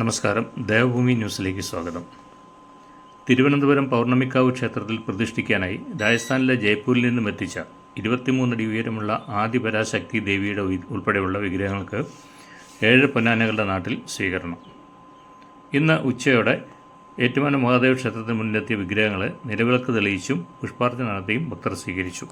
നമസ്കാരം. ദേവഭൂമി ന്യൂസിലേക്ക് സ്വാഗതം. തിരുവനന്തപുരം പൗർണമിക്കാവ് ക്ഷേത്രത്തിൽ പ്രതിഷ്ഠിക്കാനായി രാജസ്ഥാനിലെ ജയ്പൂരിൽ നിന്നും എത്തിച്ച ഇരുപത്തിമൂന്നടി ഉയരമുള്ള ആദിപരാശക്തി ദേവിയുടെ ഉൾപ്പെടെയുള്ള വിഗ്രഹങ്ങൾക്ക് ഏഴ് പൊന്നാനകളുടെ നാട്ടിൽ സ്വീകരണം. ഇന്ന് ഉച്ചയോടെ ഏറ്റുമാനം മഹാദേവ ക്ഷേത്രത്തിന് മുന്നിലെത്തിയ വിഗ്രഹങ്ങളെ നിലവിളക്ക് തെളിയിച്ചും പുഷ്പാർച്ചന നടത്തിയും ഭക്തർ സ്വീകരിച്ചു.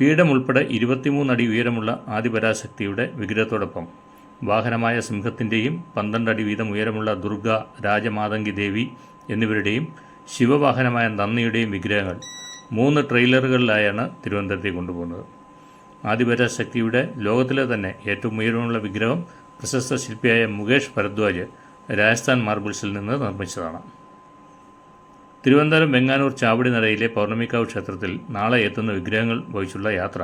പീഠം ഉൾപ്പെടെ ഇരുപത്തിമൂന്നടി ഉയരമുള്ള ആദിപരാശക്തിയുടെ വിഗ്രഹത്തോടൊപ്പം വാഹനമായ സിംഹത്തിന്റെയും പന്ത്രണ്ട് അടി വീതം ഉയരമുള്ള ദുർഗ രാജമാതങ്കി ദേവി എന്നിവരുടെയും ശിവവാഹനമായ നന്ദിയുടെയും വിഗ്രഹങ്ങൾ മൂന്ന് ട്രെയിലറുകളിലായാണ് തിരുവനന്തപുരത്തേക്ക് കൊണ്ടുപോകുന്നത്. ആദിപരാശക്തിയുടെ ലോകത്തിലെ തന്നെ ഏറ്റവും ഉയരമുള്ള വിഗ്രഹം പ്രശസ്ത ശില്പിയായ മുകേഷ് ഭരദ്വാജ് രാജസ്ഥാൻ മാർബിൾസിൽ നിന്ന് നിർമ്മിച്ചതാണ്. തിരുവനന്തപുരം വെങ്ങാനൂർ ചാവടി നടയിലെ പൗർണമിക്കാവ് ക്ഷേത്രത്തിൽ നാളെ എത്തുന്ന വിഗ്രഹങ്ങൾ വഹിച്ചുള്ള യാത്ര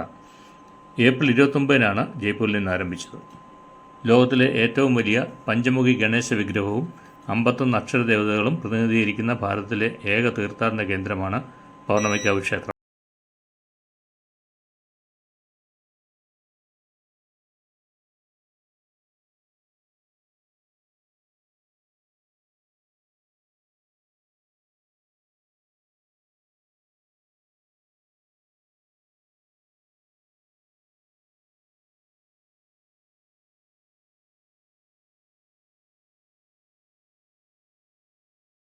ഏപ്രിൽ ഇരുപത്തൊമ്പതിനാണ് ജയ്പൂരിൽ നിന്ന് ആരംഭിച്ചത്. ലോകത്തിലെ ഏറ്റവും വലിയ പഞ്ചമുഖി ഗണേശ വിഗ്രഹവും അമ്പത്തൊന്ന് അക്ഷരദേവതകളും പ്രതിനിധീകരിക്കുന്ന ഭാരതത്തിലെ ഏക തീർത്ഥാടന കേന്ദ്രമാണ് പൗർണമിക്കാവ് ക്ഷേത്രം.